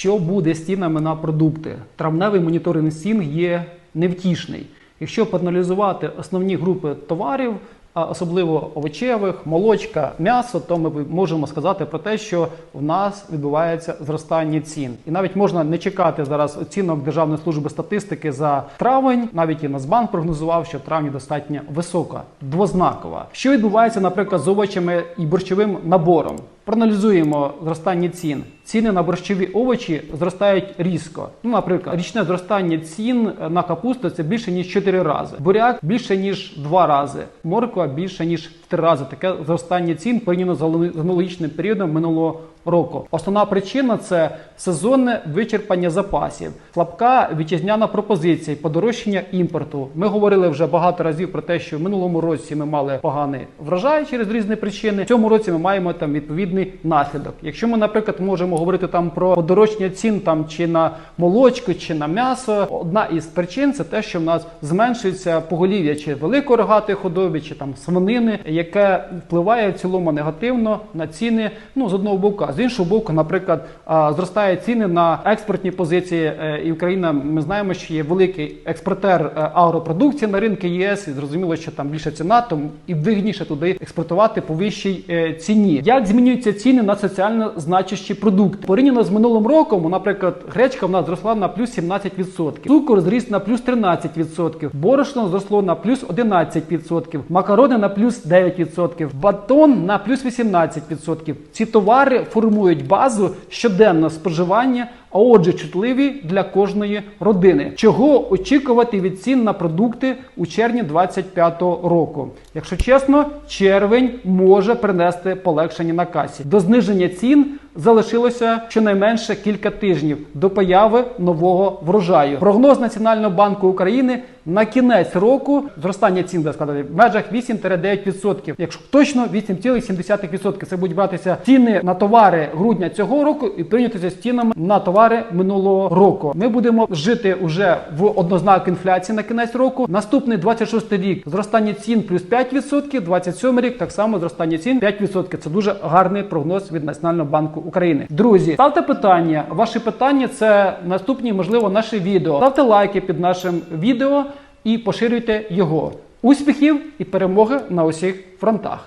Що буде з цінами на продукти? Травневий моніторинг цін є невтішний. Якщо проаналізувати основні групи товарів, а особливо овочевих, молочка, м'ясо, то ми можемо сказати про те, що в нас відбувається зростання цін. І навіть можна не чекати зараз оцінок Державної служби статистики за травень. Навіть і Нацбанк прогнозував, що травні достатньо висока, двознакова. Що відбувається, наприклад, з овочами і борщовим набором? Проаналізуємо зростання цін. Ціни на борщові овочі зростають різко. Ну, наприклад, річне зростання цін на капусту це більше ніж 4 рази. Буряк більше ніж 2 рази. Морква більше ніж в 3 рази. Таке зростання цін порівняно з аналогічним періодом минулого року. Основна причина це сезонне вичерпання запасів, слабка вітчизняна пропозиція, подорожчання імпорту. Ми говорили вже багато разів про те, що в минулому році ми мали поганий врожай через різні причини. В цьому році ми маємо там відповідний наслідок. Якщо ми, наприклад, можемо говорити там про подорожчання цін там чи на молочку, чи на м'ясо, одна із причин це те, що в нас зменшується поголів'я чи великої рогатої худоби, чи там свинини, яке впливає в цілому негативно на ціни. Ну з одного боку, з іншого боку, наприклад, а, зростають ціни на експортні позиції. е, І Україна, ми знаємо, що є великий експортер е, агропродукції на ринки ЄС. І зрозуміло, що там більше ціна, тому і вигідніше туди експортувати по вищій е, ціні. Як змінюються ціни на соціально значущі продукти? Порівняно з минулим роком, наприклад, гречка в нас зросла на плюс 17%, цукор зріс на плюс 13%, борошно зросло на плюс 11%, макарони на плюс 9%, батон на плюс 18%. Ці товари формують базу щоденного споживання, а отже, чутливі для кожної родини. Чого очікувати від цін на продукти у червні 2025 року? Якщо чесно, червень може принести полегшення на касі. До зниження цін залишилося щонайменше кілька тижнів до появи нового врожаю. Прогноз Національного банку України на кінець року зростання цін буде складати в межах 8-9%. Якщо точно 8,7%. Це будуть братися ціни на товари грудня цього року і прийнятися з цінами на товари минулого року. Ми будемо жити уже в однознак інфляції на кінець року. Наступний 26 рік зростання цін плюс 5%, 27 рік так само зростання цін 5%. Це дуже гарний прогноз від Національного України. Друзі, ставте питання. Ваші питання це наступні, можливо, наші відео. Ставте лайки під нашим відео і поширюйте його. Успіхів і перемоги на усіх фронтах.